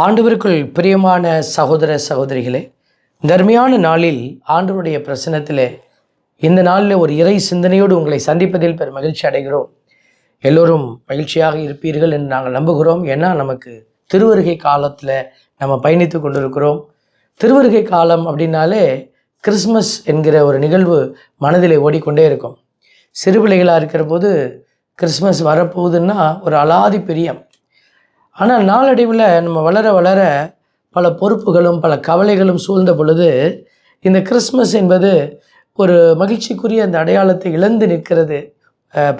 ஆண்டவருக்குள் பிரியமான சகோதர சகோதரிகளே தர்மியான நாளில் ஆண்டவருடைய பிரசனத்திலே இந்த நாளில் ஒரு இறை சிந்தனையோடு உங்களை சந்திப்பதில் பெரும் மகிழ்ச்சி அடைகிறோம். எல்லோரும் மகிழ்ச்சியாக இருப்பீர்கள் என்று நாங்கள் நம்புகிறோம். ஏன்னா நமக்கு திருவருகை காலத்தில் நம்ம பயணித்து கொண்டிருக்கிறோம். திருவருகை காலம் அப்படின்னாலே கிறிஸ்மஸ் என்கிற ஒரு நிகழ்வு மனதிலே ஓடிக்கொண்டே இருக்கும். சிறு பிள்ளைகளாக இருக்கிற போது கிறிஸ்மஸ் வரப்போகுதுன்னா ஒரு அலாதி பிரியம். ஆனால் நாளடைவில் நம்ம வளர வளர பல பொறுப்புகளும் பல கவலைகளும் சூழ்ந்த பொழுது இந்த கிறிஸ்மஸ் என்பது ஒரு மகிழ்ச்சிக்குரிய அந்த அடையாளத்தை இழந்து நிற்கிறது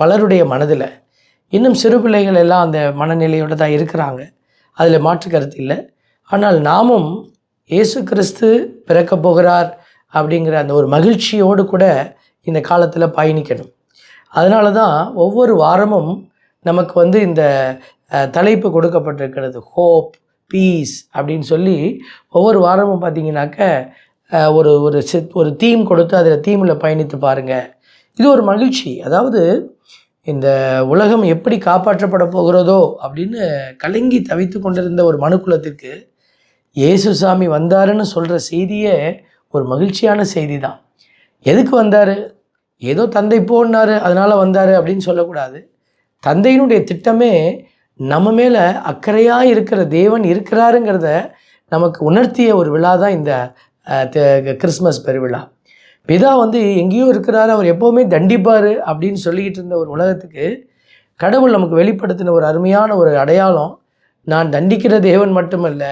பலருடைய மனதில். இன்னும் சிறு பிள்ளைகள் எல்லாம் அந்த மனநிலையோடு தான் இருக்கிறாங்க. அதில் மாற்று கருத்து இல்லை. ஆனால் நாமும் இயேசு கிறிஸ்து பிறக்கப் போகிறார் அப்படிங்கிற அந்த ஒரு மகிழ்ச்சியோடு கூட இந்த காலத்தில் பயணிக்கணும். அதனால தான் ஒவ்வொரு வாரமும் நமக்கு வந்து இந்த தலைப்பு கொடுக்கப்பட்டிருக்கிறது. ஹோப் பீஸ் அப்படின்னு சொல்லி ஒவ்வொரு வாரமும் பார்த்தீங்கன்னாக்க ஒரு ஒரு சித் ஒரு தீம் கொடுத்து அதில் தீமில் பயணித்து பாருங்கள் இது ஒரு மகிழ்ச்சி. அதாவது இந்த உலகம் எப்படி காப்பாற்றப்பட போகிறதோ அப்படின்னு கலங்கி தவித்து கொண்டிருந்த ஒரு மனுக்குலத்திற்கு இயேசு சாமி வந்தாருன்னு சொல்கிற செய்தியே ஒரு மகிழ்ச்சியான செய்தி தான் எதுக்கு வந்தார்? ஏதோ தந்தை போனார் அதனால் வந்தார் அப்படின்னு சொல்லக்கூடாது. தந்தையினுடைய திட்டமே நம்ம மேலே அக்கறையாக இருக்கிற தேவன் இருக்கிறாருங்கிறத நமக்கு உணர்த்திய ஒரு விழா தான் இந்த த- கிறிஸ்மஸ் பெருவிழா. பிதா வந்து எங்கேயோ இருக்கிறாரு அவர் எப்போவுமே தண்டிப்பார் அப்படின்னு சொல்லிக்கிட்டு இருந்த ஒரு உலகத்துக்கு கடவுள் நமக்கு வெளிப்படுத்தின ஒரு அருமையான ஒரு அடையாளம் நான் தண்டிக்கிற தேவன் மட்டுமல்ல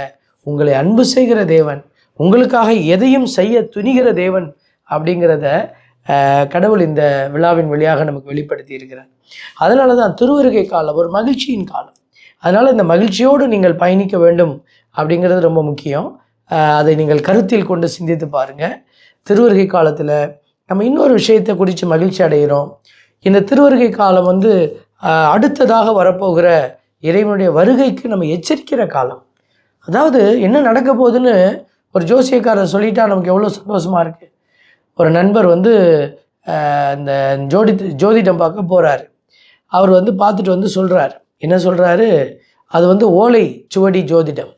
உங்களை அன்பு செய்கிற தேவன் உங்களுக்காக எதையும் செய்ய துணிகிற தேவன் அப்படிங்கிறத கடவுள் இந்த விழாவின் வழியாக நமக்கு வெளிப்படுத்தி இருக்கிறார். அதனால தான் திருவருகை காலம் ஒரு மகிழ்ச்சியின் காலம். அதனால் இந்த மகிழ்ச்சியோடு நீங்கள் பயணிக்க வேண்டும் அப்படிங்கிறது ரொம்ப முக்கியம். அதை நீங்கள் கருத்தில் கொண்டு சிந்தித்து பாருங்கள் திருவருகை காலத்தில் நம்ம இன்னொரு விஷயத்தை குறித்து மகிழ்ச்சி அடைகிறோம் இந்த திருவருகை காலம் வந்து அடுத்ததாக வரப்போகிற இறைவனுடைய வருகைக்கு நம்ம எச்சரிக்கிற காலம். அதாவது என்ன நடக்க போகுதுன்னு ஒரு ஜோசியக்காரர் சொல்லிட்டா நமக்கு எவ்வளோ சந்தோஷமாக இருக்குது ஒரு நண்பர் வந்து இந்த ஜோடி ஜோதிடம் பார்க்க போகிறாரு அவர் வந்து பார்த்துட்டு வந்து சொல்கிறார் என்ன சொல்கிறாரு அது வந்து ஓலை சுவடி ஜோதிடம்.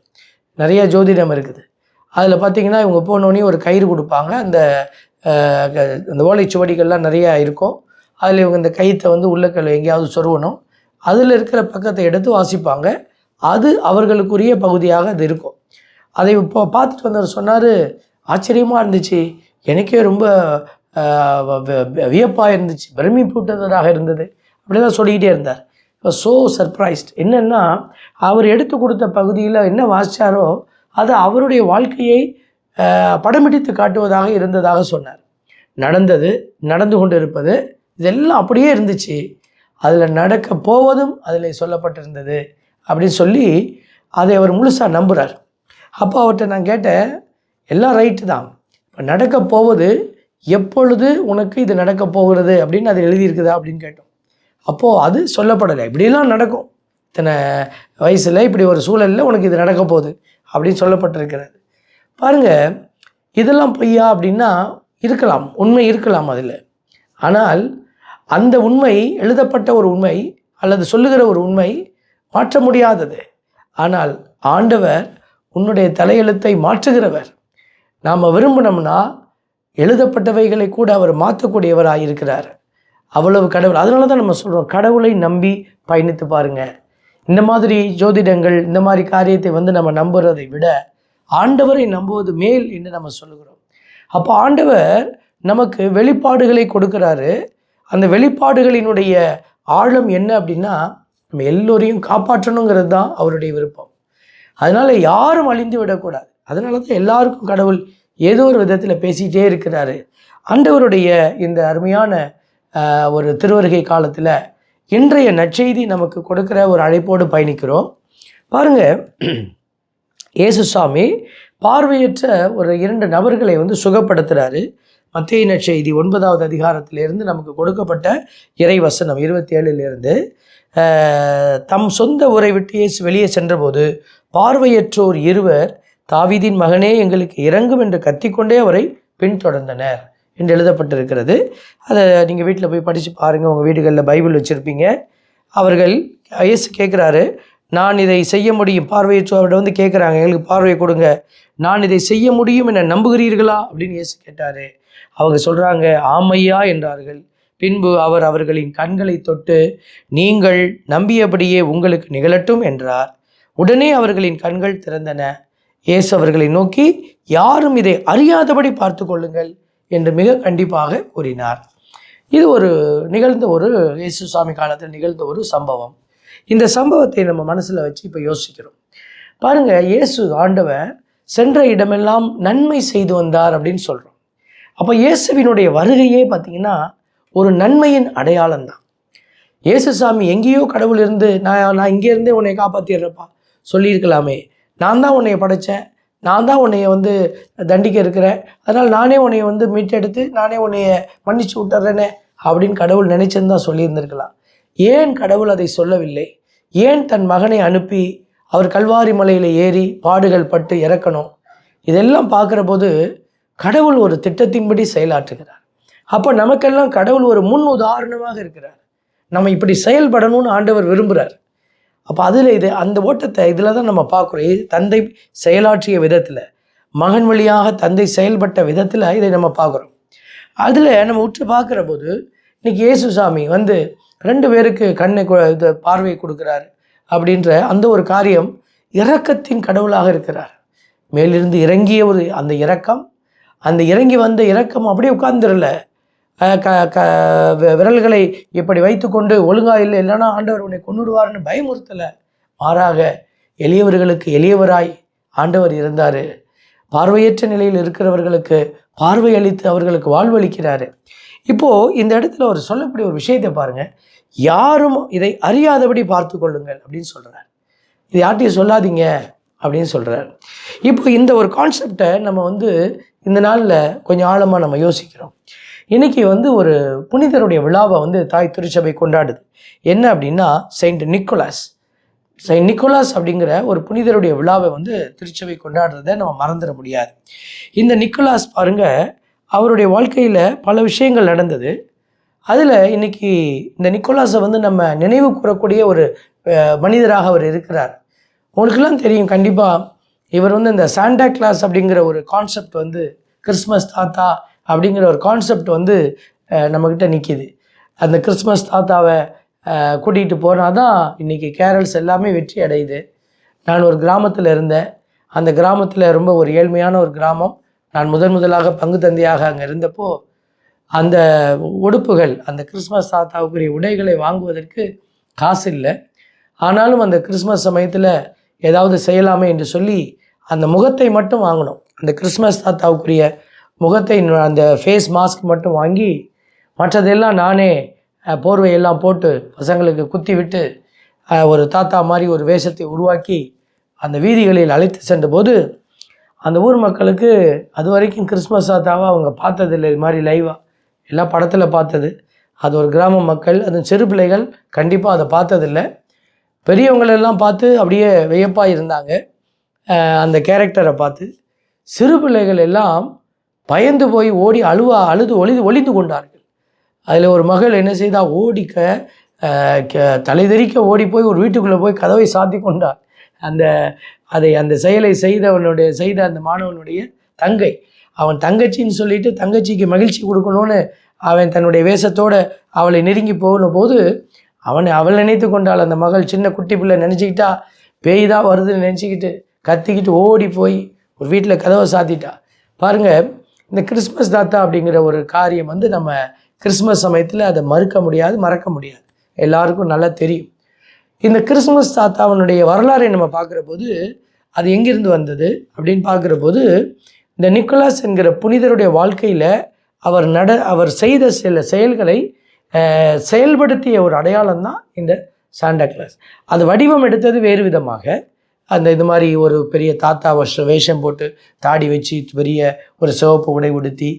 நிறைய ஜோதிடம் இருக்குது. அதில் பார்த்தீங்கன்னா இவங்க போனோடனே ஒரு கயிறு கொடுப்பாங்க. அந்த அந்த ஓலை சுவடிகள்லாம் நிறையா இருக்கும். அதில் இவங்க இந்த கயிற்றை வந்து உள்ளக்கல் எங்கேயாவது சொருவணும் அதில் இருக்கிற பக்கத்தை எடுத்து வாசிப்பாங்க. அது அவர்களுக்குரிய பகுதியாக அது இருக்கும். அதை இப்போ பார்த்துட்டு வந்தவர் சொன்னார் ஆச்சரியமாக இருந்துச்சு. எனக்கே ரொம்ப வியப்பாக இருந்துச்சு. பிரமிப்பூட்டுவதாக இருந்தது. அப்படிலாம் சொல்லிக்கிட்டே இருந்தார். இப்போ ஸோ சர்ப்ரைஸ்ட் என்னென்னா அவர் எடுத்து கொடுத்த பகுதியில் என்ன வாசித்தாரோ அது அவருடைய வாழ்க்கையை படமிடித்து காட்டுவதாக இருந்ததாக சொன்னார். நடந்தது நடந்து கொண்டு இருப்பது இதெல்லாம் அப்படியே இருந்துச்சு. அதில் நடக்க போவதும் அதில் சொல்லப்பட்டிருந்தது அப்படின்னு சொல்லி அதை அவர் முழுசாக நம்புகிறார் அப்போ அவர்கிட்ட நான் கேட்டேன் எல்லாம் ரைட்டு தான். இப்போ நடக்க போவது எப்பொழுது உனக்கு இது நடக்க போகிறது? அப்படின்னு அது எழுதியிருக்குதா அப்படின்னு கேட்டோம். அப்போது அது சொல்லப்படலை. இப்படிலாம் நடக்கும். இத்தனை வயசில் இப்படி ஒரு சூழலில் உனக்கு இது நடக்க போகுது அப்படின்னு சொல்லப்பட்டிருக்கிறது. பாருங்க இதெல்லாம் பொய்யா அப்படின்னா இருக்கலாம். உண்மை இருக்கலாம் அதில். ஆனால் அந்த உண்மை எழுதப்பட்ட ஒரு உண்மை அல்லது சொல்லுகிற ஒரு உண்மை மாற்ற முடியாதது. ஆனால் ஆண்டவர் உன்னுடைய தலையெழுத்தை மாற்றுகிறவர். நாம் விரும்பினோம்னா எழுதப்பட்டவைகளை கூட அவர் மாற்றக்கூடியவராக இருக்கிறார் அவ்வளவு கடவுள். அதனால தான் நம்ம சொல்கிறோம் கடவுளை நம்பி பயணித்து பாருங்கள் இந்த மாதிரி ஜோதிடங்கள் இந்த மாதிரி காரியத்தை வந்து நம்ம நம்புறதை விட ஆண்டவரை நம்புவது மேல் என்று நம்ம சொல்லுகிறோம். அப்போ ஆண்டவர் நமக்கு வெளிப்பாடுகளை கொடுக்குறாரு. அந்த வெளிப்பாடுகளினுடைய ஆழம் என்ன அப்படின்னா நம்ம எல்லோரையும் காப்பாற்றணுங்கிறது தான் அவருடைய விருப்பம். அதனால் யாரும் அழிந்து விடக்கூடாது. அதனால தான் எல்லாருக்கும் கடவுள் ஏதோ ஒரு விதத்தில் பேசிகிட்டே இருக்கிறாரு. ஆண்டவருடைய இந்த அருமையான ஒரு திருவருகை காலத்தில் இன்றைய நற்செய்தி நமக்கு கொடுக்கிற ஒரு அழைப்போடு பயணிக்கிறோம். பாருங்க ஏசுசாமி பார்வையற்ற ஒரு இரண்டு நபர்களை வந்து சுகப்படுத்துகிறாரு மத்திய நற்செய்தி ஒன்பதாவது அதிகாரத்திலிருந்து நமக்கு கொடுக்கப்பட்ட இறை வசனம் இருபத்தி ஏழுலேருந்து தம் சொந்த ஊரை விட்டு இயேசு வெளியே சென்றபோது பார்வையற்றோர் இருவர் தாவிதின் மகனே எங்களுக்கு இறங்கும் என்று கத்திக்கொண்டே அவரை பின்தொடர்ந்தனர். என்று எழுதப்பட்டிருக்கிறது. அதை நீங்கள் வீட்டில் போய் படித்து பாருங்கள் உங்கள் வீடுகளில் பைபிள் வச்சுருப்பீங்க. அவர்கள் இயேசு கேட்குறாரு நான் இதை செய்ய முடியும். பார்வையற்றவர்கிட்ட வந்து கேட்குறாங்க எங்களுக்கு பார்வையை கொடுங்க. நான் இதை செய்ய முடியும் என நம்புகிறீர்களா? அப்படின்னு இயேசு கேட்டார். அவங்க சொல்கிறாங்க ஆமையா என்றார்கள். பின்பு அவர் அவர்களின் கண்களை தொட்டு நீங்கள் நம்பியபடியே உங்களுக்கு நிகழட்டும் என்றார். உடனே அவர்களின் கண்கள் திறந்தன. இயேசு அவர்களை நோக்கி யாரும் இதை அறியாதபடி பார்த்து கொள்ளுங்கள். என்று மிக கண்டிப்பாக கூறினார். இது ஒரு நிகழ்ந்த ஒரு இயேசு சுவாமி காலத்தில் நிகழ்ந்த ஒரு சம்பவம். இந்த சம்பவத்தை நம்ம மனசில் வச்சு இப்போ யோசிக்கிறோம். பாருங்கள் இயேசு ஆண்டவர் சென்ற இடமெல்லாம் நன்மை செய்து வந்தார் அப்படின்னு சொல்கிறோம் அப்போ இயேசுவினுடைய வருகையே பார்த்தீங்கன்னா ஒரு நன்மையின் அடையாளம் தான். இயேசு சாமி எங்கேயோ கடவுள் இருந்து நான் நான் இங்கே இருந்தே உன்னை காப்பாற்றிடுறப்பா சொல்லியிருக்கலாமே. நான் தான் உன்னைய படைத்தேன் நான் தான் உன்னைய வந்து தண்டிக்க இருக்கிறேன். அதனால் நானே உன்னைய வந்து மீட்டெடுத்து நானே உன்னைய மன்னிச்சு விட்டுறேனே அப்படின்னு கடவுள் நினைச்சிருந்தா சொல்லியிருந்திருக்கலாம். ஏன் கடவுள் அதை சொல்லவில்லை? ஏன் தன் மகனை அனுப்பி அவர் கல்வாரி மலையில் ஏறி பாடுகள் பட்டு இறக்கணும்? இதெல்லாம் பார்க்குற போது கடவுள் ஒரு திட்டத்தின்படி செயலாற்றுகிறார். அப்போ நமக்கெல்லாம் கடவுள் ஒரு முன் உதாரணமாக இருக்கிறார். நம்ம இப்படி செயல்படணும்னு ஆண்டவர் விரும்புகிறார் அப்போ அதில் இது அந்த ஓட்டத்தை இதில் தான் நம்ம பார்க்குறோம். தந்தை செயலாற்றிய விதத்தில் மகன் வழியாக தந்தை செயல்பட்ட விதத்தில் இதை நம்ம பார்க்குறோம். அதில் நம்ம உற்று பார்க்குற போது இன்னைக்கு இயேசுசாமி வந்து ரெண்டு பேருக்கு கண்ணை இது பார்வை கொடுக்குறாரு அப்படின்ற அந்த ஒரு காரியம் இரக்கத்தின் கடவுளாக இருக்கிறார். மேலிருந்து இறங்கிய ஒரு அந்த இரக்கம் அந்த இறங்கி வந்த இரக்கம் அப்படியே உட்கார்ந்துடல க க வி- விரல்களை இப்படி வைத்துக்கொண்டு ஒழுங்கா இல்லை இல்லைன்னா ஆண்டவர் உன்னை கொண்டுடுவார்னு பயமுறுத்தலை. மாறாக எளியவர்களுக்கு எளியவராய் ஆண்டவர் இருந்தார். பார்வையற்ற நிலையில் இருக்கிறவர்களுக்கு பார்வை அளித்து அவர்களுக்கு வாழ்வளிக்கிறாரு. இப்போது இந்த இடத்துல ஒரு சொல்லக்கூடிய ஒரு விஷயத்தை பாருங்கள் யாரும் இதை அறியாதபடி பார்த்து கொள்ளுங்கள் அப்படின்னு சொல்கிறார் இது யார்ட்டையும் சொல்லாதீங்க அப்படின்னு சொல்கிறார் இப்போ இந்த ஒரு கான்செப்டை நம்ம வந்து இந்த நாளில் கொஞ்சம் ஆழமாக நம்ம யோசிக்கிறோம். இன்னைக்கு வந்து ஒரு புனிதருடைய விழாவை வந்து தாய் திருச்சபை கொண்டாடுது. என்ன அப்படின்னா செயின்ட் நிக்கோலாஸ் செயின்ட் நிக்கோலாஸ் அப்படிங்கிற ஒரு புனிதருடைய விழாவை வந்து திருச்சபை கொண்டாடுறதை நம்ம மறந்துட முடியாது. இந்த நிக்கோலாஸ் பாருங்க அவருடைய வாழ்க்கையில் பல விஷயங்கள் நடந்தது. அதில் இன்னைக்கு இந்த நிக்கோலாஸை வந்து நம்ம நினைவு கூறக்கூடிய ஒரு மனிதராக அவர் இருக்கிறார். உங்களுக்கெல்லாம் தெரியும் கண்டிப்பாக இவர் வந்து இந்த சாண்டா கிளாஸ் அப்படிங்கிற ஒரு கான்செப்ட் வந்து கிறிஸ்மஸ் தாத்தா அப்படிங்கிற ஒரு கான்செப்ட் வந்து நம்மக்கிட்ட நிற்கிது அந்த கிறிஸ்மஸ் தாத்தாவை கூட்டிகிட்டு போனால் தான் இன்றைக்கி கேரல்ஸ் எல்லாமே வெற்றி அடையுது. நான் ஒரு கிராமத்தில் இருந்தேன். அந்த கிராமத்தில் ரொம்ப ஒரு ஏழ்மையான ஒரு கிராமம். நான் முதன் முதலாக பங்கு தந்தையாக அங்கே இருந்தப்போ அந்த உடுப்புகள் அந்த கிறிஸ்மஸ் தாத்தாவுக்குரிய உடைகளை வாங்குவதற்கு காசு இல்லை. ஆனாலும் அந்த கிறிஸ்மஸ் சமயத்தில் ஏதாவது செய்யலாமே என்று சொல்லி அந்த முகத்தை மட்டும் வாங்கினோம். அந்த கிறிஸ்மஸ் தாத்தாவுக்குரிய முகத்தை அந்த ஃபேஸ் மாஸ்க் மட்டும் வாங்கி மற்றதெல்லாம் நானே போர்வையெல்லாம் போட்டு பசங்களுக்கு குத்தி விட்டு ஒரு தாத்தா மாதிரி ஒரு வேஷத்தை உருவாக்கி அந்த வீதிகளில் அழைத்து சென்றபோது அந்த ஊர் மக்களுக்கு அது வரைக்கும் கிறிஸ்மஸ் தாத்தாவை அவங்க பார்த்ததில்லை. இது மாதிரி லைவாக எல்லாம் படத்தில் பார்த்தது. அது ஒரு கிராம மக்கள் அது சிறு பிள்ளைகள் கண்டிப்பாக அதை பார்த்ததில்லை. பெரியவங்களெல்லாம் பார்த்து அப்படியே வியப்பாக இருந்தாங்க அந்த கேரக்டரை பார்த்து. சிறு பிள்ளைகள் எல்லாம் பயந்து போய் ஓடி அழுவா அழுது ஒளிந்து ஒளிந்து கொண்டார்கள். அதில் ஒரு மகள் என்ன செய்தா ஓடிக்க க- தலைதெறிக்க ஓடி போய் ஒரு வீட்டுக்குள்ளே போய் கதவை சாத்தி கொண்டார் அந்த அதை அந்த செயலை செய்தவனுடைய செய்த அந்த மாணவனுடைய தங்கை. அவன் தங்கச்சின்னு சொல்லிட்டு தங்கச்சிக்கு மகிழ்ச்சி கொடுக்கணும்னு அவன் தன்னுடைய வேஷத்தோடு அவளை நெருங்கி போகணும் போது அவனை அவள் நினைத்து கொண்டாள். அந்த மகள் சின்ன குட்டி பிள்ளை நினச்சிக்கிட்டா பேய் தான் வருதுன்னு நினச்சிக்கிட்டு கத்திக்கிட்டு ஓடி போய் ஒரு வீட்டில் கதவை சாத்திட்டா. பாருங்கள் இந்த கிறிஸ்மஸ் தாத்தா அப்படிங்கிற ஒரு காரியம் வந்து நம்ம கிறிஸ்மஸ் சமயத்தில் அதை மறுக்க முடியாது மறக்க முடியாது. எல்லாருக்கும் நல்லா தெரியும். இந்த கிறிஸ்மஸ் தாத்தாவனுடைய வரலாறை நம்ம பார்க்குற போது அது எங்கிருந்து வந்தது அப்படின்னு பார்க்குற போது இந்த நிக்கோலாஸ் என்கிற புனிதருடைய வாழ்க்கையில் அவர் நட அவர் செய்த சில செயல்களை செயல்படுத்திய ஒரு அடையாளம் தான் இந்த சாண்டா கிளாஸ். அது வடிவம் எடுத்தது வேறு விதமாக அந்த இது மாதிரி ஒரு பெரிய தாத்தா வருஷம் வேஷம் போட்டு தாடி வச்சு பெரிய ஒரு சிவப்பு உடை உடுத்தி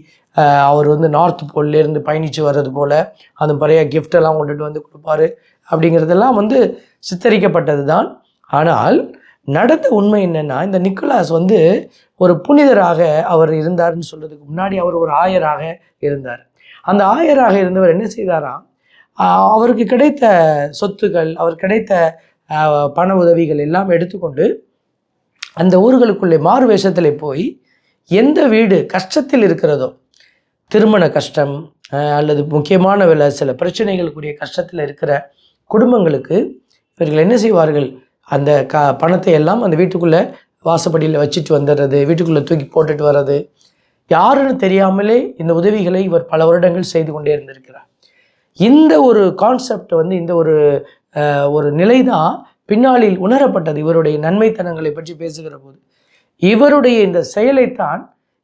அவர் வந்து நார்த் போல்லேருந்து பயணித்து வர்றது போல் அந்த பழைய கிஃப்டெல்லாம் கொண்டுட்டு வந்து கொடுப்பாரு அப்படிங்கிறதெல்லாம் வந்து சித்தரிக்கப்பட்டது தான் ஆனால் நடந்த உண்மை என்னென்னா இந்த நிக்கோலாஸ் வந்து ஒரு புனிதராக அவர் இருந்தார்னு சொல்கிறதுக்கு முன்னாடி அவர் ஒரு ஆயராக இருந்தார். அந்த ஆயராக இருந்தவர் என்ன செய்தாராம்? அவருக்கு கிடைத்த சொத்துக்கள் அவர் கிடைத்த பண உதவிகள் எல்லாம் எடுத்துக்கொண்டு அந்த ஊர்களுக்குள்ளே மாறு வேஷத்தில் போய் எந்த வீடு கஷ்டத்தில் இருக்கிறதோ திருமண கஷ்டம் அல்லது முக்கியமான வில சில பிரச்சனைகளுக்குரிய கஷ்டத்தில் இருக்கிற குடும்பங்களுக்கு இவர்கள் என்ன செய்வார்கள்? அந்த க பணத்தை எல்லாம் அந்த வீட்டுக்குள்ளே வாசப்படியில் வச்சுட்டு வந்துடுறது வீட்டுக்குள்ளே தூக்கி போட்டுட்டு வர்றது. யாருன்னு தெரியாமலே இந்த உதவிகளை இவர் பல வருடங்கள் செய்து கொண்டே இருந்திருக்கிறார். இந்த ஒரு கான்செப்ட் வந்து இந்த ஒரு ஒரு நிலை தான் பின்னாளில் உணரப்பட்டது இவருடைய நன்மைத்தனங்களை பற்றி பேசுகிற போது. இவருடைய இந்த செயலைத்தான்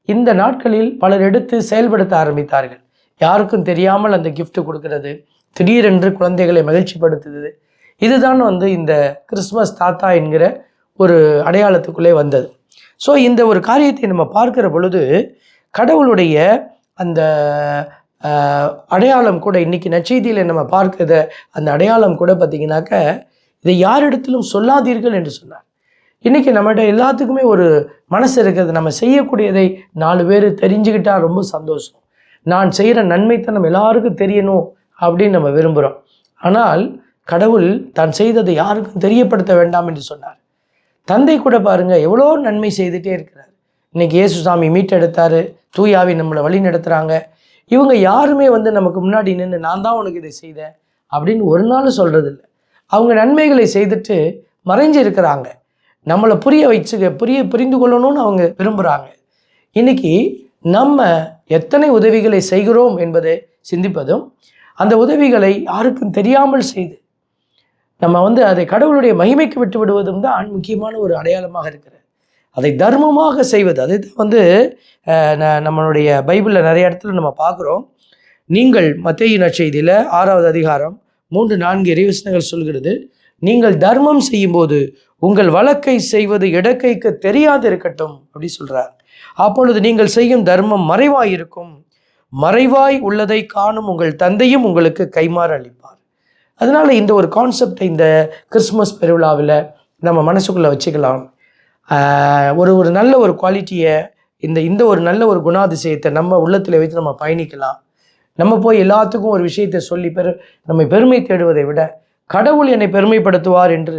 இந்த நாட்களில் பலர் எடுத்து செயல்படுத்த ஆரம்பித்தார்கள். யாருக்கும் தெரியாமல் அந்த கிஃப்ட் கொடுக்கிறது திடீரென்று குழந்தைகளை மகிழ்ச்சிப்படுத்துது. இதுதான் வந்து இந்த கிறிஸ்மஸ் தாத்தா என்கிற ஒரு அடையாளத்துக்குள்ளே வந்தது. ஸோ இந்த ஒரு காரியத்தை நம்ம பார்க்கிற பொழுது கடவுளுடைய அந்த அடையாளம் கூட இன்றைக்கி நச்செய்தியில் நம்ம பார்க்கிற அந்த அடையாளம் கூட பார்த்திங்கனாக்க இதை யாரிடத்திலும் சொல்லாதீர்கள் என்று சொன்னார். இன்றைக்கி நம்மகிட்ட எல்லாத்துக்குமே ஒரு மனசு இருக்கிறது. நம்ம செய்யக்கூடியதை நாலு பேர் தெரிஞ்சுக்கிட்டால் ரொம்ப சந்தோஷம். நான் செய்கிற நன்மைத்தனம் எல்லாருக்கும் தெரியணும் அப்படின்னு நம்ம விரும்புகிறோம் ஆனால் கடவுள் தான் செய்ததை யாருக்கும் தெரியப்படுத்த வேண்டாம் என்று சொன்னார். தந்தை கூட பாருங்கள் எவ்வளோ நன்மை செய்துட்டே இருக்கிறார். இன்றைக்கி இயேசு சாமி மீட்டெடுத்தார் தூயாவி நம்மளை வழி நடத்துகிறாங்க இவங்க யாருமே வந்து நமக்கு முன்னாடி நின்று நான் தான் உனக்கு இதை செய்தேன் அப்படின்னு ஒரு நாள் சொல்கிறது இல்லை அவங்க நன்மைகளை செய்துட்டு மறைஞ்சு இருக்கிறாங்க. நம்மளை புரிய வச்சு புரிய புரிந்து கொள்ளணும்னு அவங்க விரும்புகிறாங்க இன்னைக்கு நம்ம எத்தனை உதவிகளை செய்கிறோம் என்பதை சிந்திப்பதும் அந்த உதவிகளை யாருக்கும் தெரியாமல் செய்து நம்ம வந்து அதை கடவுளுடைய மகிமைக்கு விட்டு விடுவதும் தான் முக்கியமான ஒரு அடையாளமாக இருக்கிறது. அதை தர்மமாக செய்வது. அதை தான் வந்து ந- நம்மளுடைய பைபிளில் நிறைய இடத்துல நம்ம பார்க்குறோம். நீங்கள் மத்தேயு நற்செய்தியில் ஆறாவது அதிகாரம் மூன்று நான்கு இறைவசனங்கள் சொல்கிறது நீங்கள் தர்மம் செய்யும்போது உங்கள் வழக்கை செய்வது இடக்கைக்கு தெரியாது இருக்கட்டும் அப்படி சொல்கிறார் அப்பொழுது நீங்கள் செய்யும் தர்மம் மறைவாய் இருக்கும் மறைவாய் உள்ளதை காணும் உங்கள் தந்தையும் உங்களுக்கு கைமாறு அளிப்பார். அதனால் இந்த ஒரு கான்செப்டை இந்த கிறிஸ்மஸ் பெருவிழாவில் நம்ம மனசுக்குள்ளே வச்சுக்கலாம். ஒரு ஒரு நல்ல ஒரு குவாலிட்டியை இந்த இந்த ஒரு நல்ல ஒரு குணாதிசயத்தை நம்ம உள்ளத்தில் வைத்து நம்ம பயணிக்கலாம். நம்ம போய் எல்லாத்துக்கும் ஒரு விஷயத்தை சொல்லி பெரு நம்மை பெருமை தேடுவதை விட கடவுள் என்னை பெருமைப்படுத்துவார் என்று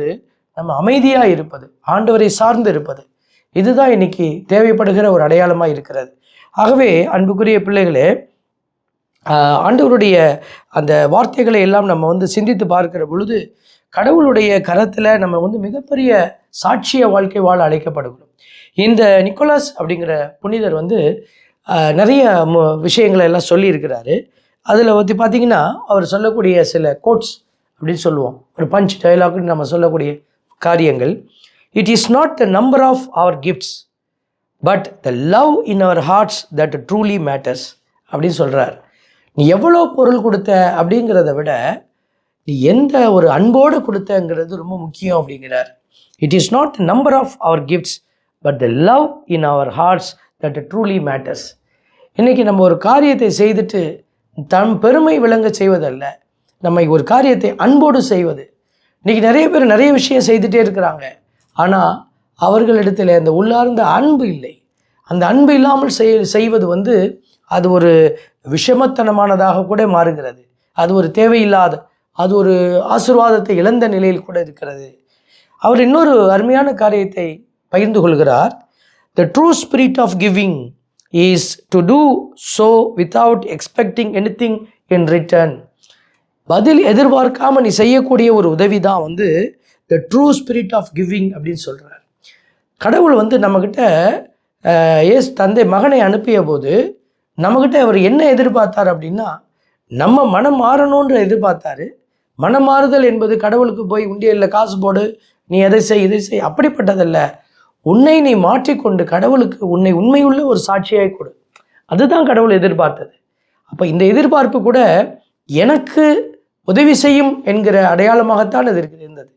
நம்ம அமைதியாக இருப்பது ஆண்டவரை சார்ந்து இருப்பது இதுதான் இன்னைக்கு தேவைப்படுகிற ஒரு அடையாளமாக இருக்கிறது. ஆகவே அன்புக்குரிய பிள்ளைகளே ஆண்டவருடைய அந்த வார்த்தைகளை எல்லாம் நம்ம வந்து சிந்தித்து பார்க்கிற பொழுது கடவுளுடைய கரத்தில் நம்ம வந்து மிகப்பெரிய சாட்சிய வாழ்க்கை வாழ அழைக்கப்படுகிறோம். இந்த நிக்கோலாஸ் அப்படிங்கிற புனிதர் வந்து நிறைய மு- விஷயங்களை எல்லாம் சொல்லியிருக்கிறாரு. அதில் வந்து பார்த்தீங்கன்னா அவர் சொல்லக்கூடிய சில கோட்ஸ் அப்படின்னு சொல்லுவோம். ஒரு பஞ்ச் டயலாக்னு நம்ம சொல்லக்கூடிய காரியங்கள். It is not the number of our gifts but the love in our hearts that truly matters அப்படின்னு சொல்கிறார் நீ எவ்வளோ பொருள் கொடுத்த அப்படிங்கிறத விட எந்த ஒரு அன்போடு கொடுத்தங்கிறது ரொம்ப முக்கியம் அப்படிங்கிறார். It is not the number of our gifts but the love in our hearts that truly matters இன்றைக்கி நம்ம ஒரு காரியத்தை செய்துட்டு தம் பெருமை விளங்க செய்வதல்ல நம்ம ஒரு காரியத்தை அன்போடு செய்வது. இன்றைக்கி நிறைய பேர் நிறைய விஷயம் செய்துட்டே இருக்கிறாங்க. ஆனால் அவர்களிடத்தில் அந்த உள்ளார்ந்த அன்பு இல்லை. அந்த அன்பு இல்லாமல் செய் செய்வது வந்து அது ஒரு விஷமத்தனமானதாக கூட மாறுகிறது. அது ஒரு தேவையில்லாத அது ஒரு ஆசீர்வாதத்தை இழந்த நிலையில் கூட இருக்கிறது. அவர் இன்னொரு அருமையான காரியத்தை பகிர்ந்து கொள்கிறார். The true spirit of giving is to do so without expecting anything in return பதில் எதிர்பார்க்காம நீ செய்யக்கூடிய ஒரு உதவி தான் வந்து the true spirit of giving அப்படின்னு சொல்கிறார் கடவுள் வந்து நம்மக்கிட்ட ஏஸ் தந்தை மகனை அனுப்பிய போது நம்மக்கிட்ட அவர் என்ன எதிர்பார்த்தார் அப்படின்னா நம்ம மனம் மாறணுன்ற எதிர்பார்த்தாரு. மனம் மாறுதல் என்பது கடவுளுக்கு போய் உண்டியலில் காசு போடு நீ எதை செய் இதை செய் அப்படிப்பட்டதல்ல. உன்னை நீ மாற்றிக்கொண்டு கடவுளுக்கு உன்னை உண்மையுள்ள ஒரு சாட்சியாய் கொடு. அதுதான் கடவுள் எதிர்பார்த்தது. அப்போ இந்த எதிர்பார்ப்பு கூட எனக்கு உதவி செய்யும் என்கிற அடையாளமாகத்தான் அது இருந்தது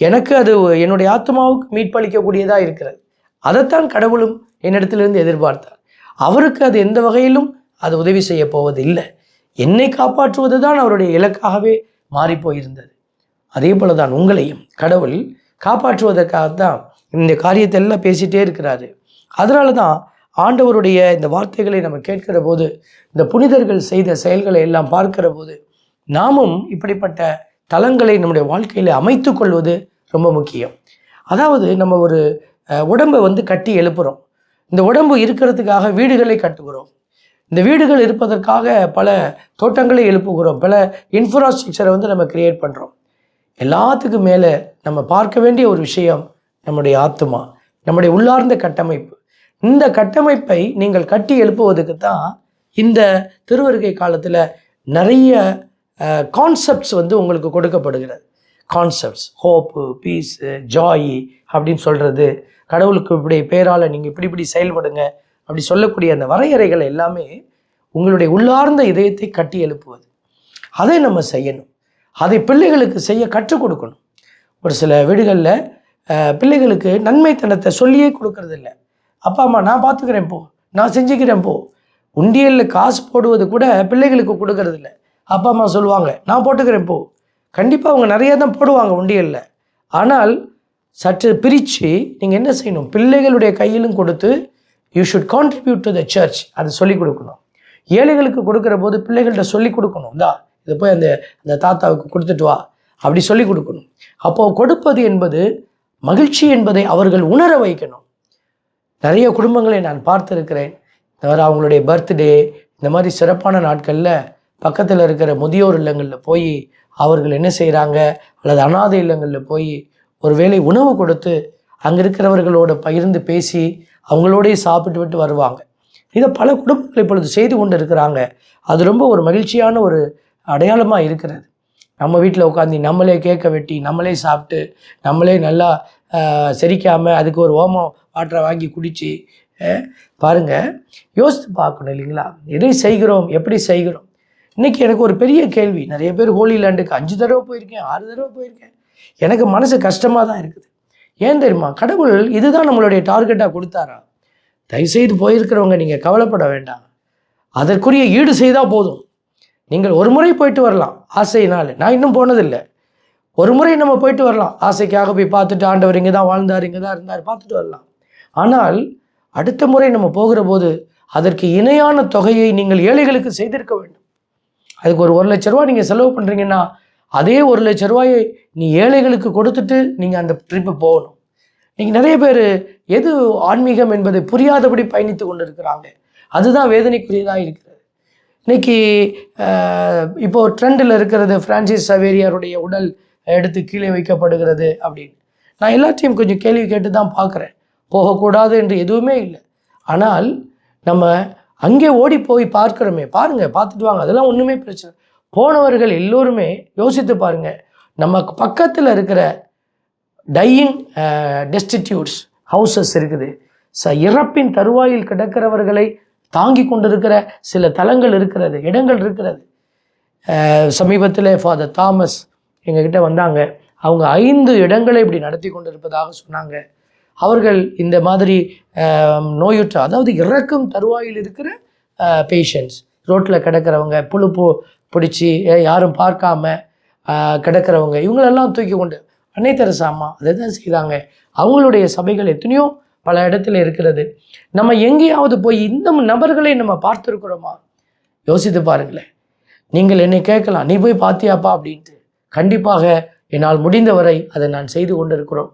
எனக்கு அது என்னுடைய ஆத்மாவுக்கு மீட்பளிக்கக்கூடியதாக இருக்கிறது. அதைத்தான் கடவுளும் என்னிடத்திலிருந்து எதிர்பார்த்தார். அவருக்கு அது எந்த வகையிலும் அது உதவி செய்ய போவது இல்லை என்னை காப்பாற்றுவது தான் அவருடைய இலக்காகவே மாறிப்போயிருந்தது. அதே போல தான் உங்களையும் கடவுள் காப்பாற்றுவதற்காகத்தான் இந்த காரியத்தை எல்லாம் பேசிட்டே இருக்கிறாரு. அதனால தான் ஆண்டவருடைய இந்த வார்த்தைகளை நம்ம கேட்கிற போது இந்த புனிதர்கள் செய்த செயல்களை எல்லாம் பார்க்கிற போது நாமும் இப்படிப்பட்ட தலங்களை நம்முடைய வாழ்க்கையில் அமைத்து கொள்வது ரொம்ப முக்கியம். அதாவது நம்ம ஒரு உடம்பை வந்து கட்டி எழுப்புகிறோம் இந்த உடம்பு இருக்கிறதுக்காக வீடுகளை கட்டுகிறோம். இந்த வீடுகள் இருப்பதற்காக பல தோட்டங்களை எழுப்புகிறோம் பல இன்ஃப்ராஸ்ட்ரக்சரை வந்து நம்ம கிரியேட் பண்ணுறோம் எல்லாத்துக்கும் மேலே நம்ம பார்க்க வேண்டிய ஒரு விஷயம் நம்முடைய ஆத்மா நம்முடைய உள்ளார்ந்த கட்டமைப்பு. இந்த கட்டமைப்பை நீங்கள் கட்டி எழுப்புவதுக்கு தான் இந்த திருவருகை காலத்தில் நிறைய கான்செப்ட்ஸ் வந்து உங்களுக்கு கொடுக்கப்படுகிறது. கான்செப்ட்ஸ் ஹோப்பு பீஸு ஜாயி அப்படின்னு சொல்கிறது கடவுளுக்கு இப்படி பேரால் நீங்கள் இப்படி இப்படி செயல்படுங்க அப்படி சொல்லக்கூடிய அந்த வரையறைகள் எல்லாமே உங்களுடைய உள்ளார்ந்த இதயத்தை கட்டி எழுப்புவது. அதை நம்ம செய்யணும். அதை பிள்ளைகளுக்கு செய்ய கற்றுக் கொடுக்கணும். ஒரு சில வீடுகளில் பிள்ளைகளுக்கு நன்மைத்தனத்தை சொல்லியே கொடுக்கறது இல்லை அப்பா அம்மா நான் பார்த்துக்கிறேன் போ. நான் செஞ்சுக்கிறேன் போ. உண்டியலில் காசு போடுவது கூட பிள்ளைகளுக்கு கொடுக்கறது இல்லை அப்பா அம்மா சொல்லுவாங்க நான் போட்டுக்கிறேன் போ. கண்டிப்பாக அவங்க நிறைய தான் போடுவாங்க உண்டியலில். ஆனால் சற்று பிரித்து நீங்கள் என்ன செய்யணும்? பிள்ளைகளுடைய கையிலும் கொடுத்து you should contribute to the church அதை சொல்லிக் கொடுக்கணும். ஏழைகளுக்கு கொடுக்குற போது பிள்ளைகள்கிட்ட சொல்லிக் கொடுக்கணும். இந்தா இதை போய் அந்த அந்த தாத்தாவுக்கு கொடுத்துட்டு வா. அப்படி சொல்லிக் கொடுக்கணும். அப்போது கொடுப்பது என்பது மகிழ்ச்சி என்பதை அவர்கள் உணர வைக்கணும். நிறைய குடும்பங்களை நான் பார்த்துருக்கிறேன். இந்த மாதிரி அவங்களுடைய பர்த்டே இந்த மாதிரி சிறப்பான நாட்களில் பக்கத்தில் இருக்கிற முதியோர் இல்லங்களில் போய் அவர்கள் என்ன செய்கிறாங்க அல்லது அனாதை இல்லங்களில் போய் ஒருவேளை உணவு கொடுத்து அங்கே இருக்கிறவர்களோட பகிர்ந்து பேசி அவங்களோடயே சாப்பிட்டு விட்டு வருவாங்க. இதை பல குடும்பங்கள் இப்பொழுது செய்து கொண்டு இருக்கிறாங்க அது ரொம்ப ஒரு மகிழ்ச்சியான ஒரு அடையாளமாக இருக்கிறது. நம்ம வீட்டில் உட்காந்து நம்மளே கேக்க வெட்டி நம்மளே சாப்பிட்டு நம்மளே நல்லா செரிக்காமல் அதுக்கு ஒரு ஓமம் வாட்டரை வாங்கி குடித்து பாருங்கள் யோசித்து பார்க்கணும் இல்லைங்களா? எதை செய்கிறோம்? எப்படி செய்கிறோம்? இன்றைக்கி எனக்கு ஒரு பெரிய கேள்வி. நிறைய பேர் ஹோலி லேண்டுக்கு அஞ்சு தடவை போயிருக்கேன் ஆறு தடவை போயிருக்கேன். எனக்கு மனசு கஷ்டமாக தான் இருக்குது. ஏன் தெரியுமா? கடவுள் இதுதான் நம்மளுடைய டார்கெட்டாக கொடுத்தாரா? தயவுசெய்து போயிருக்கிறவங்க நீங்கள் கவலைப்பட வேண்டாம். அதற்குரிய ஈடு செய்தால் போதும். நீங்கள் ஒரு முறை போயிட்டு வரலாம் ஆசையினால். நான் இன்னும் போனதில்லை. ஒரு முறை நம்ம போயிட்டு வரலாம். ஆசைக்காக போய் பார்த்துட்டு ஆண்டவர் இங்கே தான் வாழ்ந்தார் இங்கே தான் இருந்தார் பார்த்துட்டு வரலாம். ஆனால் அடுத்த முறை நம்ம போகிற போது அதற்கு இணையான தொகையை நீங்கள் ஏழைகளுக்கு செய்திருக்க வேண்டும். அதுக்கு ஒரு ஒரு லட்ச ரூபா நீங்கள் செலவு பண்ணுறீங்கன்னா அதே ஒரு லட்ச ரூபாயை நீ ஏழைகளுக்கு கொடுத்துட்டு நீங்கள் அந்த ட்ரிப்பு போகணும். இன்றைக்கி நிறைய பேர் எது ஆன்மீகம் என்பதை புரியாதபடி பயணித்து கொண்டு இருக்கிறாங்க அதுதான் வேதனைக்குரியதாக இருக்கிறது. இன்னைக்கு இப்போது இப்போ ட்ரெண்டில் இருக்கிறது பிரான்சிஸ் சவேரியாருடைய உடல் எடுத்து கீழே வைக்கப்படுகிறது அப்படின்னு. நான் எல்லாத்தையும் கொஞ்சம் கேள்வி கேட்டு தான் பார்க்குறேன். போகக்கூடாது என்று எதுவுமே இல்லை. ஆனால் நம்ம அங்கே ஓடி போய் பார்க்குறோமே. பாருங்கள் பார்த்துட்டு வாங்க. அதெல்லாம் ஒன்றுமே பிரச்சனை போனவர்கள் எல்லோருமே யோசித்து பாருங்கள் நம்ம பக்கத்தில் இருக்கிற டையிங் டெஸ்டிடியூட்ஸ் ஹவுசஸ் இருக்குது. ச இறப்பின் தருவாயில் கிடக்கிறவர்களை தாங்கி கொண்டிருக்கிற சில தலங்கள் இருக்கிறது இடங்கள் இருக்கிறது. சமீபத்தில் ஃபாதர் தாமஸ் எங்ககிட்ட வந்தாங்க. அவங்க ஐந்து இடங்களை இப்படி நடத்தி கொண்டிருப்பதாக சொன்னாங்க. அவர்கள் இந்த மாதிரி um, நோயுற்ற அதாவது இறக்கும் தருவாயில் இருக்கிற uh, பேஷண்ட்ஸ் ரோட்டில் கிடக்கிறவங்க புழுப்பு பிடிச்சி யாரும் பார்க்காம uh, கிடக்கிறவங்க இவங்களெல்லாம் தூக்கி கொண்டு அன்னை தெரசாமா அதை தான் செய்தாங்க அவங்களுடைய சபைகள் எத்தனையோ பல இடத்துல இருக்கிறது. நம்ம எங்கேயாவது போய் இந்த நபர்களை நம்ம பார்த்துருக்குறோமா? யோசித்து பாருங்களேன். நீங்கள் என்னை கேட்கலாம் நீ போய் பார்த்தியாப்பா? அப்படின்ட்டு. கண்டிப்பாக என்னால் முடிந்தவரை அதை நான் செய்து கொண்டிருக்கிறோம்.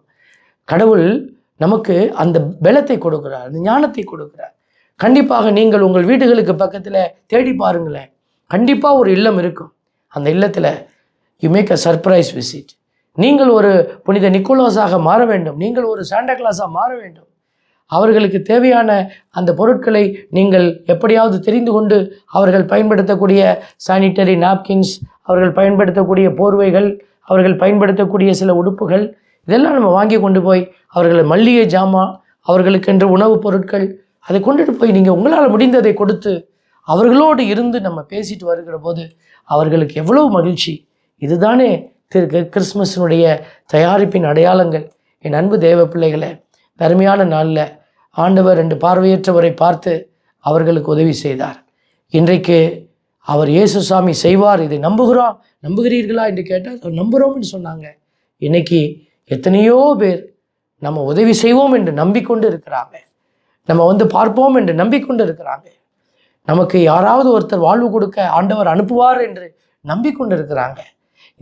கடவுள் நமக்கு அந்த பலத்தை கொடுக்கிறார் அந்த ஞானத்தை கொடுக்கிறார். கண்டிப்பாக நீங்கள் உங்கள் வீடுகளுக்கு பக்கத்தில் தேடி பாருங்களேன். கண்டிப்பாக ஒரு இல்லம் இருக்கும். அந்த இல்லத்தில் you make a surprise visit நீங்கள் ஒரு புனித நிக்கோலாஸாக மாற வேண்டும். நீங்கள் ஒரு சாண்டா கிளாஸாக மாற வேண்டும். அவர்களுக்கு தேவையான அந்த பொருட்களை நீங்கள் எப்படியாவது தெரிந்து கொண்டு அவர்கள் பயன்படுத்தக்கூடிய சானிட்டரி நாப்கின்ஸ் அவர்கள் பயன்படுத்தக்கூடிய போர்வைகள் அவர்கள் பயன்படுத்தக்கூடிய சில உடுப்புகள் இதெல்லாம் நம்ம வாங்கி கொண்டு போய் அவர்களை மல்லிகை ஜாமான் அவர்களுக்கென்று உணவுப் பொருட்கள் அதை கொண்டுட்டு போய் நீங்கள் உங்களால் முடிந்ததை கொடுத்து அவர்களோடு இருந்து நம்ம பேசிட்டு வருகிற போது அவர்களுக்கு எவ்வளவு மகிழ்ச்சி. இதுதானே திரு கிறிஸ்மஸினுடைய தயாரிப்பின் அடையாளங்கள். என் அன்பு தேவ பிள்ளைகளை அருமையான நாளில் ஆண்டவர் ரெண்டு பார்வையற்றவரை பார்த்து அவர்களுக்கு உதவி செய்தார். இன்றைக்கு அவர் இயேசு சாமி செய்வார் இதை நம்புகிறோம். நம்புகிறீர்களா என்று கேட்டால் "அவர் நம்புகிறோம்னு சொன்னாங்க. இன்னைக்கு எத்தனையோ பேர் நம்ம உதவி செய்வோம் என்று நம்பிக்கொண்டு இருக்கிறாங்க. நம்ம வந்து பார்ப்போம் என்று நம்பிக்கொண்டு இருக்கிறாங்க. நமக்கு யாராவது ஒருத்தர் வாழ்வு கொடுக்க ஆண்டவர் அனுப்புவார் என்று நம்பிக்கொண்டு இருக்கிறாங்க.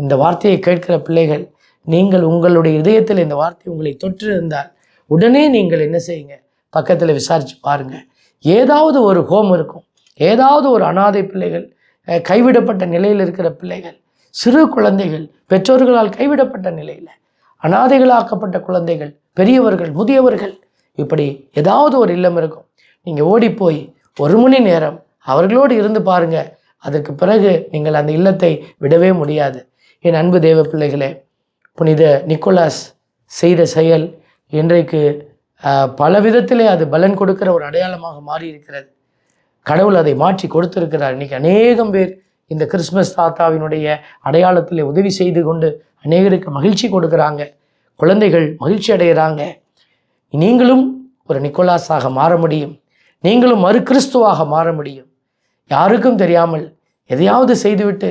இந்த வார்த்தையை கேட்கிற பிள்ளைகள் நீங்கள் உங்களுடைய இதயத்தில் இந்த வார்த்தை உங்களை தொற்று இருந்தால் உடனே நீங்கள் என்ன செய்யுங்க? பக்கத்தில் விசாரித்து பாருங்கள் ஏதாவது ஒரு ஹோம் இருக்கும். ஏதாவது ஒரு அனாதை பிள்ளைகள் கைவிடப்பட்ட நிலையில் இருக்கிற பிள்ளைகள் சிறு குழந்தைகள் பெற்றோர்களால் கைவிடப்பட்ட நிலையில் அனாதைகளாக்கப்பட்ட குழந்தைகள் பெரியவர்கள் முதியவர்கள் இப்படி ஏதாவது ஒரு இல்லம் இருக்கும். நீங்கள் ஓடிப்போய் ஒரு மணி நேரம் அவர்களோடு இருந்து பாருங்க. அதற்கு பிறகு நீங்கள் அந்த இல்லத்தை விடவே முடியாது. என் அன்பு தேவ பிள்ளைகளே புனித நிக்கோலாஸ் செய்த செயல் இன்றைக்கு பல விதத்திலே அது பலன் கொடுக்கிற ஒரு அடையாளமாக மாறி இருக்கிறது கடவுள் அதை மாற்றி கொடுத்திருக்கிறார். இன்றைக்கி அநேகம் பேர் இந்த கிறிஸ்மஸ் தாத்தாவினுடைய அடையாளத்தில் உதவி செய்து கொண்டு அநேகருக்கு மகிழ்ச்சி கொடுக்குறாங்க. குழந்தைகள் மகிழ்ச்சி அடைகிறாங்க. நீங்களும் ஒரு நிக்கோலாஸாக மாற முடியும். நீங்களும் மறு கிறிஸ்துவாக மாற முடியும். யாருக்கும் தெரியாமல் எதையாவது செய்துவிட்டு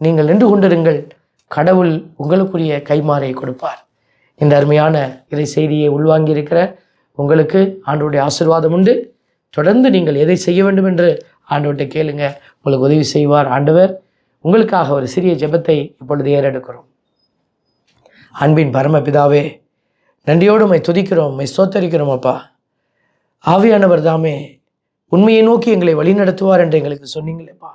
நீங்கள் நின்று கொண்டிருங்கள். கடவுள் உங்களுக்குரிய கைமாறை கொடுப்பார். இந்த அருமையான இறை செய்தியை உள்வாங்கியிருக்கிற உங்களுக்கு ஆண்டோடைய ஆசீர்வாதம் உண்டு. தொடர்ந்து நீங்கள் எதை செய்ய வேண்டும் என்று ஆண்டவர்கிட்ட கேளுங்க. உங்களுக்கு உதவி செய்வார் ஆண்டவர். உங்களுக்காக ஒரு சிறிய ஜெபத்தை இப்பொழுது ஏறெடுக்கிறோம். அன்பின் பரமபிதாவே நன்றியோடு உண்மை துதிக்கிறோம் உண்மை சோத்தரிக்கிறோம் அப்பா. ஆவியானவர் தாமே உண்மையை நோக்கி எங்களை வழிநடத்துவார் என்று எங்களுக்கு சொன்னீங்களேப்பா.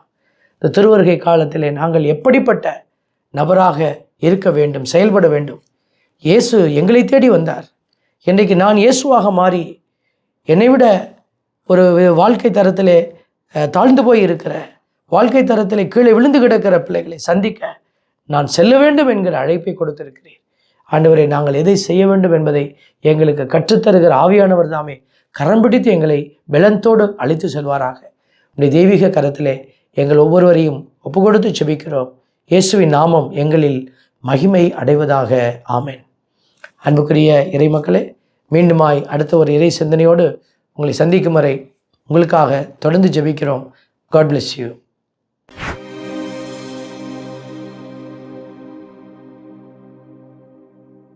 இந்த திருவருகை காலத்திலே நாங்கள் எப்படிப்பட்ட நபராக இருக்க வேண்டும் செயல்பட வேண்டும். இயேசு எங்களை தேடி வந்தார். இன்றைக்கு நான் இயேசுவாக மாறி என்னை விட ஒரு வாழ்க்கை தரத்திலே தாழ்ந்து போய் இருக்கிற வாழ்க்கை தரத்திலே கீழே விழுந்து கிடக்கிற பிள்ளைகளை சந்திக்க நான் செல்ல வேண்டும் என்கிற அழைப்பை கொடுத்திருக்கிறேன் ஆண்டவரை நாங்கள் எதை செய்ய வேண்டும் என்பதை எங்களுக்கு கற்றுத்தருகிற ஆவியானவர் தாமே கரம் பிடித்து எங்களை பலத்தோடு அழைத்து செல்வாராக. உடைய தெய்வீக கரத்திலே எங்கள் ஒவ்வொருவரையும் ஒப்பு கொடுத்து செபிக்கிறோம். இயேசுவின் நாமம் எங்களில் மகிமை அடைவதாக. ஆமேன். அன்புக்குரிய இறைமக்களே மீண்டுமாய் அடுத்த ஒரு இறை சிந்தனையோடு உங்களை சந்திக்கும் வரை உங்களுக்காக தொடர்ந்து ஜெபிக்கிறோம். God bless you